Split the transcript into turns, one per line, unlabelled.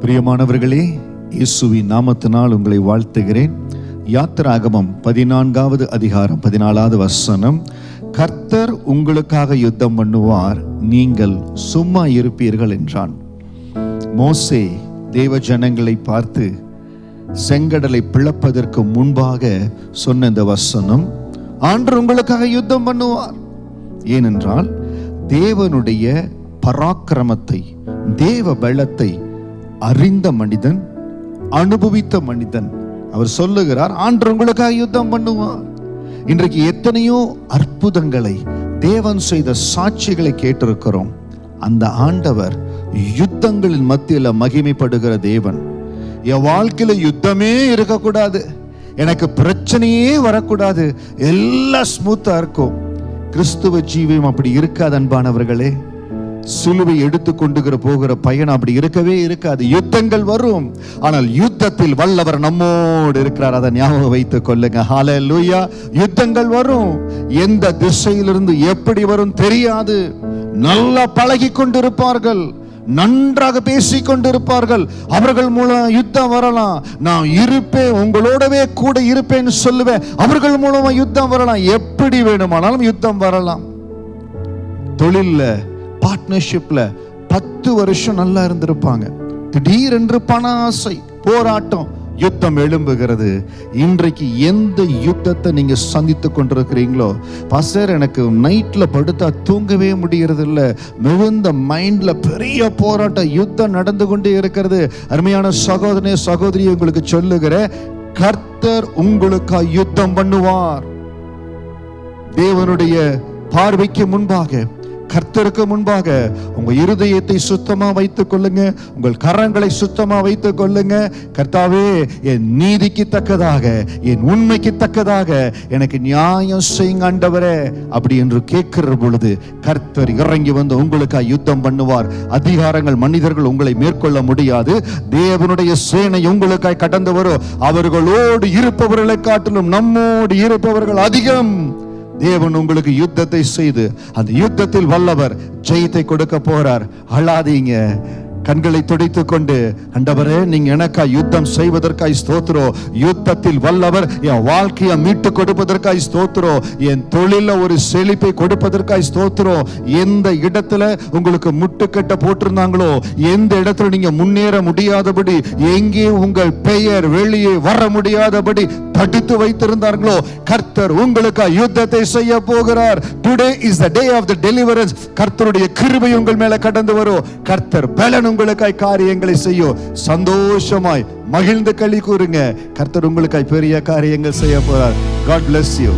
பிரியமானவர்களே இயேசுவின் நாமத்தினால் உங்களை வாழ்த்துகிறேன். யாத்திராகமம் பதினான்காவது அதிகாரம் பதினாலாவது வசனம். கர்த்தர் உங்களுக்காக யுத்தம் பண்ணுவார் நீங்கள் சும்மா இருப்பீர்கள் என்றான். மோசே தேவ ஜனங்களை பார்த்து செங்கடலை பிளப்பதற்கு முன்பாக சொன்ன இந்த வசனம் ஆண்டு உங்களுக்காக யுத்தம் பண்ணுவார். ஏனென்றால் தேவனுடைய பராக்கிரமத்தை தேவ பலத்தை அறிந்த மனிதன் அனுபவித்த மனிதன். அவர் சொல்லுகிறார் ஆண்டு உங்களுக்காக யுத்தம் பண்ணுவார். இன்றைக்கு எத்தனையோ அற்புதங்களை தேவன் செய்த சாட்சிகளை கேட்டிருக்கிறோம். அந்த ஆண்டவர் யுத்தங்களின் மத்தியில் மகிமைப்படுகிற தேவன். என் வாழ்க்கையில் யுத்தமே இருக்கக்கூடாது. எனக்கு பிரச்சனையே வரக்கூடாது. எல்லாம் ஸ்மூத்தாக இருக்கும். கிறிஸ்துவ ஜீவியம் அப்படி இருக்காது அன்பானவர்களே. சிலுவை எடுத்து கொண்டுகிற போகிற பயணம் அப்படி இருக்கவே இருக்காது. யுத்தங்கள் வரும். ஆனால் யுத்தத்தில் வல்லவர் நம்மோடு இருக்கிறார். அதை ஞாபகம் வைத்துக் கொள்ளுங்க. ஹalleluya யுத்தங்கள் வரும். எந்த திசையிலிருந்து எப்படி வரும் தெரியாது. நல்லா பழகி கொண்டிருப்பார்கள். நன்றாக பேசிக் கொண்டிருப்பார்கள். அவர்கள் மூலம் யுத்தம் வரலாம். நான் இருப்பேன். உங்களோடவே கூட இருப்பேன்னு சொல்லுவேன். அவர்கள் மூலமா யுத்தம் வரலாம். எப்படி வேணுமானாலும் யுத்தம் வரலாம். தொழில்ல பார்ட்னர்ஷிப்பில் பத்து வருஷம் நல்லா இருந்திருப்பாங்க. திடீரென்று பண ஆசை போராட்டம் யுத்தம் எழும்புகிறது. இன்றைக்கு எந்த யுத்தத்தை நீங்க சந்தித்து கொண்டிருக்கிறீங்களோ பசர் எனக்கு நைட்ல படுத்தா தூங்கவே முடியறது இல்ல மிகுந்த மைண்ட்ல பெரிய போராட்டம் யுத்தம் நடந்து கொண்டே இருக்கிறது. அருமையான சகோதரனே சகோதரி உங்களுக்கு சொல்லுகிற கர்த்தர் உங்களுக்காக யுத்தம் பண்ணுவார். தேவனுடைய பார்வைக்கு முன்பாக கர்த்தருக்கு முன்பாக உங்க இருதயத்தை சுத்தமா வைத்துக் கொள்ளுங்க. உங்கள் கரங்களை சுத்தமா வைத்துக் கொள்ளுங்க. கர்த்தாவே என் நீதிக்கு தக்கதாக என் உண்மைக்கு தக்கதாக எனக்கு நியாயம் செய்யுங்க ஆண்டவரே அப்படி என்று கேட்கிற பொழுது கர்த்தர் இறங்கி வந்து உங்களுக்காக யுத்தம் பண்ணுவார். அதிகாரங்கள் மனிதர்கள் உங்களை மேற்கொள்ள முடியாது. தேவனுடைய சேனை உங்களுக்காய் கடந்து வரும். அவர்களோடு இருப்பவர்களை காட்டிலும் நம்மோடு இருப்பவர்கள் அதிகம். தேவன் உங்களுக்கு யுத்தத்தை செய்து அந்த யுத்தத்தில் வல்லவர் ஜெயத்தை கொடுக்க போறார். அழாதீங்க. கண்களை துடைத்து கொண்டு அண்டவரே நீங்க எனக்காய் யுத்தம் செய்வதற்காய் ஸ்தோத்திரம் யுத்தத்தில் வல்லவர் என் வாழ்க்கையை மீட்டு கொடுப்பதற்காய் ஸ்தோத்திரம் என் தொழில ஒரு செழிப்பை கொடுப்பதற்காய் ஸ்தோத்திரம் எந்த இடத்துல உங்களுக்கு முட்டுக்கட்ட போட்டிருந்தாங்களோ எந்த இடத்துல நீங்க முன்னேற முடியாதபடி எங்கே உங்கள் பெயர் வெளியே வர முடியாதபடி தடுத்து வைத்திருந்தார்களோ கர்த்தர் உங்களுக்கு யுத்தத்தை செய்ய போகிறார். Today is the day of the deliverance கர்த்தருடைய கிருபை உங்கள் மேல கடந்து வரும். கர்த்தர் பலன் உங்களுக்காய் காரியங்களை செய்யும் சந்தோஷமாய் மகிழ்ந்து களி கூறுங்க. கர்த்தர் உங்களுக்காய் பெரிய காரியங்கள் செய்ய போறார். God bless you